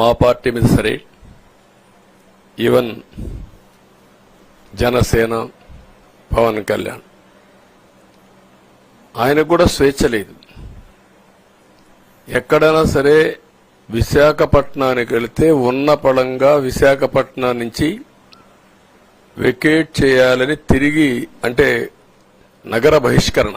మా పార్టీ మీద సరే ఈవెన్ జనసేన పవన్ కళ్యాణ్ ఆయనకు కూడా స్వేచ్ఛ లేదు. ఎక్కడైనా సరే విశాఖపట్నానికి వెళితే ఉన్న పడంగా విశాఖపట్నం నుంచి వెకేట్ చేయాలని తిరిగి అంటే నగర బహిష్కరణ.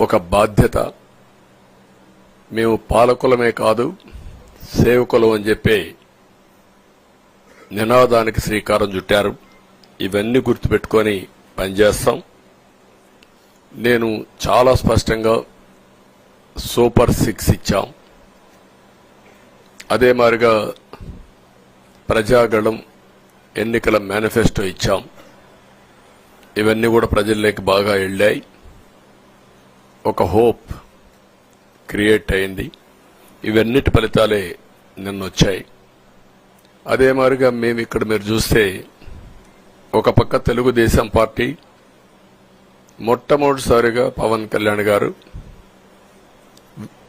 ఒక బాధ్యత. మేము పాలకులమే కాదు సేవకులం అని చెప్పి నినాదానికి శ్రీకారం చుట్టారు. ఇవన్నీ గుర్తుపెట్టుకొని పనిచేస్తాం. నేను చాలా స్పష్టంగా సూపర్ సిక్స్ ఇచ్చాం. అదే మాదిరిగా ప్రజాగళం ఎన్నికల మేనిఫెస్టో ఇచ్చాం. ఇవన్నీ కూడా ప్రజల్లోకి బాగా వెళ్ళాయి. ఒక హోప్ క్రియేట్ అయింది. ఇవన్నిటి ఫలితాలే నిన్న వచ్చాయి అదే మాదిరిగా మేము ఇక్కడ మీరు చూస్తే ఒక పక్క తెలుగుదేశం పార్టీ మొట్టమొదటిసారిగా పవన్ కళ్యాణ్ గారు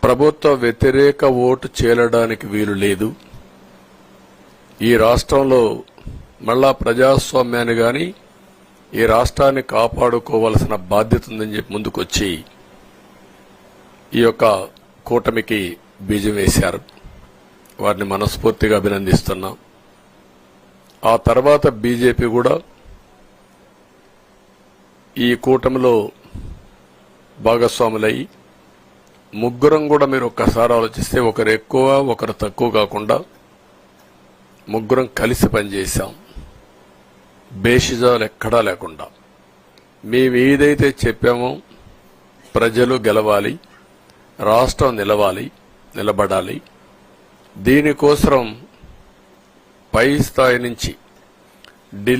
ప్రభుత్వ వ్యతిరేక ఓటు చేరడానికి వీలు లేదు. ఈ రాష్ట్రంలో మళ్ళా ప్రజాస్వామ్యాన్ని గాని ఈ రాష్ట్రాన్ని కాపాడుకోవాల్సిన బాధ్యత ఉందని చెప్పి ముందుకొచ్చి ఈ యొక్క కూటమికి బీజం వేశారు. వారిని మనస్ఫూర్తిగా అభినందిస్తున్నాం. ఆ తర్వాత బీజేపీ కూడా ఈ కూటమిలో భాగస్వాములయ్యి ముగ్గురం కూడా మీరు ఒక్కసారి ఆలోచిస్తే ఒకరు ఎక్కువ ఒకరు తక్కువ కాకుండా ముగ్గురం కలిసి పనిచేశాం. బేషిజాలు ఎక్కడా లేకుండా. మేము ఏదైతే చెప్పామో ప్రజలు గెలవాలి. రాష్ట్రం నిలవాలి నిలబడాలి. దీనికోసం పై స్థాయి నుంచి ఢిల్లీ